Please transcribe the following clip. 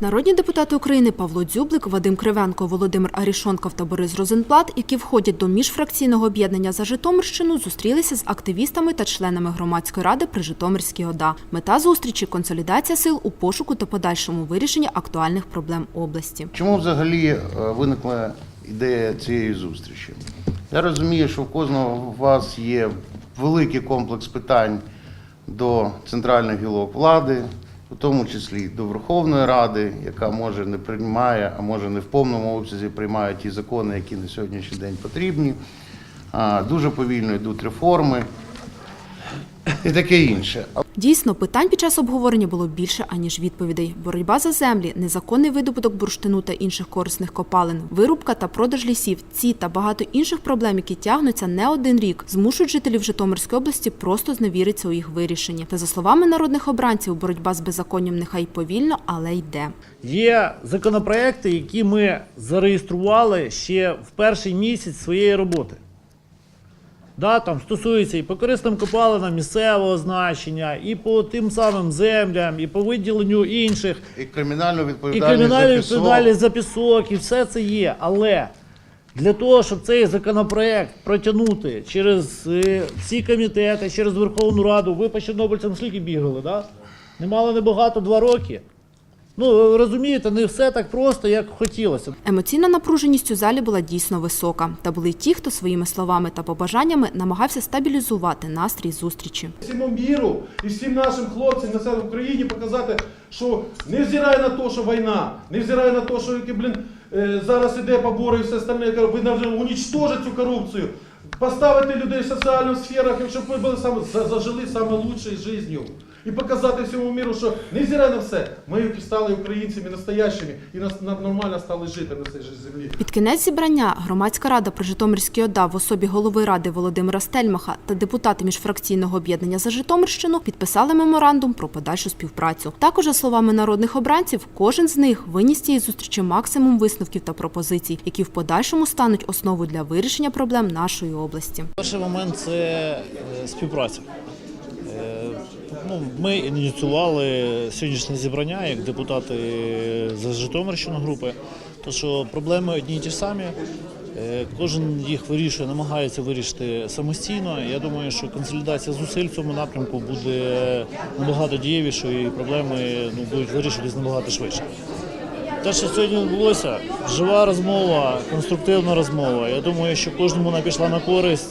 Народні депутати України Павло Дзюблик, Вадим Кривенко, Володимир Арішонков та Борис Розенблат, які входять до міжфракційного об'єднання за Житомирщину, зустрілися з активістами та членами громадської ради при Житомирській ОДА. Мета зустрічі консолідація сил у пошуку та подальшому вирішенні актуальних проблем області. Чому взагалі е, виникла ідея цієї зустрічі? Я розумію, що в кожного з вас є великий комплекс питань до центральних гілок влади, у тому числі до Верховної Ради, яка може не приймає, а може не в повному обсязі приймає ті закони, які на сьогоднішній день потрібні. Дуже повільно йдуть реформи і таке інше. Дійсно, питань під час обговорення було більше, аніж відповідей. Боротьба за землі, незаконний видобуток бурштину та інших корисних копалин, вирубка та продаж лісів, ці та багато інших проблем, які тягнуться не один рік, змушують жителів Житомирської області просто зневіритися у їх вирішенні. Та за словами народних обранців, боротьба з беззаконням нехай повільно, але йде. Є законопроекти, які ми зареєстрували ще в перший місяць своєї роботи. Да, там стосується і по корисним копалинам місцевого значення, і по тим самим землям, і по виділенню інших, І кримінальну і відповідальність кримінальну за пісок. відповідальність за пісок, і все це є. Але для того, щоб цей законопроект протягнути через е, всі комітети, через Верховну Раду, ви по чорнобильцям скільки бігали, да? Немало небагато два роки. Ну, розумієте, не все так просто, як хотілося. Емоційна напруженість у залі була дійсно висока. Та були й ті, хто своїми словами та побажаннями намагався стабілізувати настрій зустрічі. всьому міру і всім нашим хлопцям на в Україні показати, що невзирає на те, що війна, невзирає на те, що які, блін, е, зараз іде побори і все остальне, ви навіть унічтожити цю корупцію, поставити людей в соціальних сферах, щоб ви були саме зажили саме лучшою життю. І показати всьому міру, що невзирає на все, ми стали українцями настоящими і нас на- нормально стали жити на цій землі. Під кінець зібрання громадська рада при Житомирській ОДА в особі голови ради Володимира Стельмаха та депутати міжфракційного об'єднання за Житомирщину підписали меморандум про подальшу співпрацю. Також, за словами народних обранців, кожен з них виніс цієї зустрічі максимум висновків та пропозицій, які в подальшому стануть основою для вирішення проблем нашої області. Перший момент це е, співпраця. Ми ініціювали сьогоднішнє зібрання як депутати за Житомирщину групи, то що проблеми одні й ті самі. Е, Кожен їх вирішує, намагається вирішити самостійно. Я думаю, що консолідація зусиль в цьому напрямку буде набагато дієвішою і проблеми ну, будуть вирішуватись набагато швидше. Те, що сьогодні відбулося, жива розмова, конструктивна розмова. Я думаю, що кожному вона пішла на користь.